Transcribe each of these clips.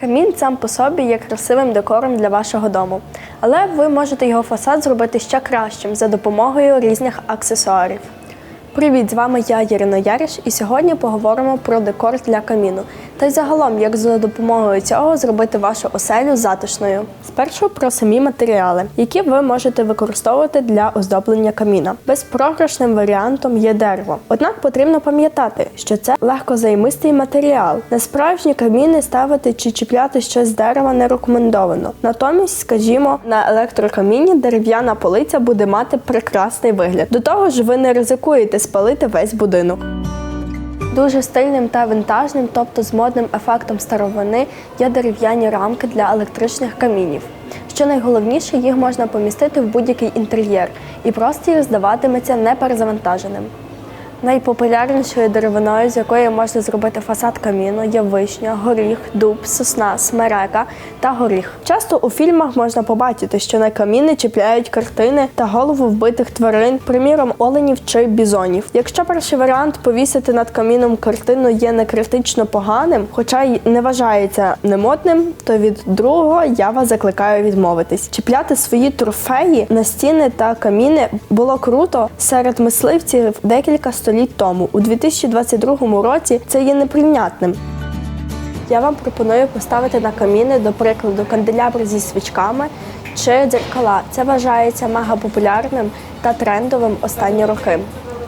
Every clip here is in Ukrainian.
Камін сам по собі є красивим декором для вашого дому, але ви можете його фасад зробити ще кращим за допомогою різних аксесуарів. Привіт, з вами я, Ірина Яриш, і сьогодні поговоримо про декор для каміну та й загалом, як за допомогою цього зробити вашу оселю затишною. Спершу про самі матеріали, які ви можете використовувати для оздоблення каміна. Безпрограшним варіантом є дерево. Однак потрібно пам'ятати, що це легкозаймистий матеріал. На справжні каміни ставити чи чіпляти щось з дерева не рекомендовано. Натомість, скажімо, на електрокаміні дерев'яна полиця буде мати прекрасний вигляд. До того ж, ви не ризикуєте спалити весь будинок. Дуже стильним та вінтажним, тобто з модним ефектом старовини, є дерев'яні рамки для електричних камінів. Що найголовніше, їх можна помістити в будь-який інтер'єр, і простір здаватиметься неперезавантаженим. Найпопулярнішою деревиною, з якої можна зробити фасад каміну, є вишня, горіх, дуб, сосна, смерека та горіх. Часто у фільмах можна побачити, що на каміни чіпляють картини та голову вбитих тварин, приміром оленів чи бізонів. Якщо перший варіант повісити над каміном картину є не критично поганим, хоча й не вважається немодним, то від другого я вас закликаю відмовитись. Чіпляти свої трофеї на стіни та каміни було круто серед мисливців декілька століть тому. У 2022 році це є неприйнятним. Я вам пропоную поставити на каміни, до прикладу, канделябри зі свічками чи дзеркала. Це вважається мега популярним та трендовим останні роки.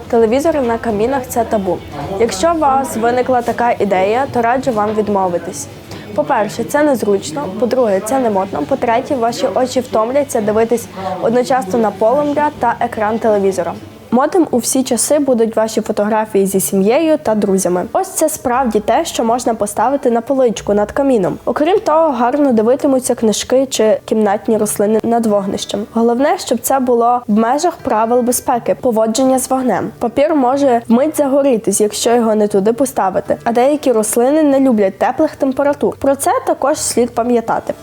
Телевізори на камінах це табу. Якщо у вас виникла така ідея, то раджу вам відмовитись. По-перше, це незручно. По-друге, це не модно. По-третє, ваші очі втомляться дивитись одночасно на полум'я та екран телевізора. Модем у всі часи будуть ваші фотографії зі сім'єю та друзями. Ось це справді те, що можна поставити на поличку над каміном. Окрім того, гарно дивитимуться книжки чи кімнатні рослини над вогнищем. Головне, щоб це було в межах правил безпеки, поводження з вогнем. Папір може вмить загорітись, якщо його не туди поставити. А деякі рослини не люблять теплих температур. Про це також слід пам'ятати.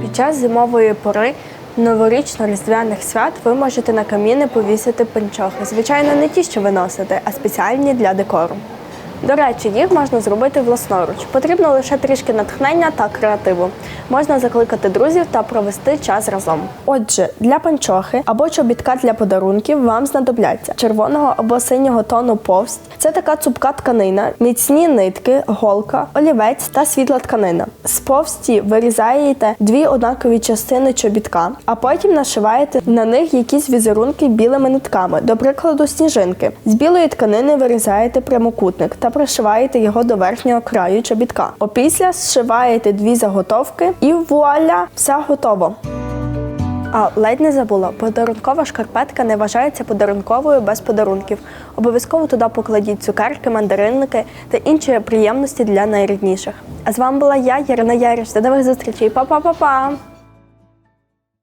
Під час зимової пори новорічно-різдвяних свят ви можете на каміни повісити панчохи. Звичайно, не ті, що ви носите, а спеціальні для декору. До речі, їх можна зробити власноруч. Потрібно лише трішки натхнення та креативу. Можна закликати друзів та провести час разом. Отже, для панчохи або чобітка для подарунків вам знадобляться червоного або синього тону повсть. Це така цупка тканина, міцні нитки, голка, олівець та світла тканина. З повсті вирізаєте дві однакові частини чобітка, а потім нашиваєте на них якісь візерунки білими нитками, до прикладу, сніжинки. З білої тканини вирізаєте прямокутник та пришиваєте його до верхнього краю чобітка. Опісля зшиваєте дві заготовки і вуаля, все готово. А ледь не забула, подарункова шкарпетка не вважається подарунковою без подарунків. Обов'язково туди покладіть цукерки, мандаринники та інші приємності для найрідніших. А з вами була я, Ярина Яриш. До нових зустрічей. Па-па-па-па!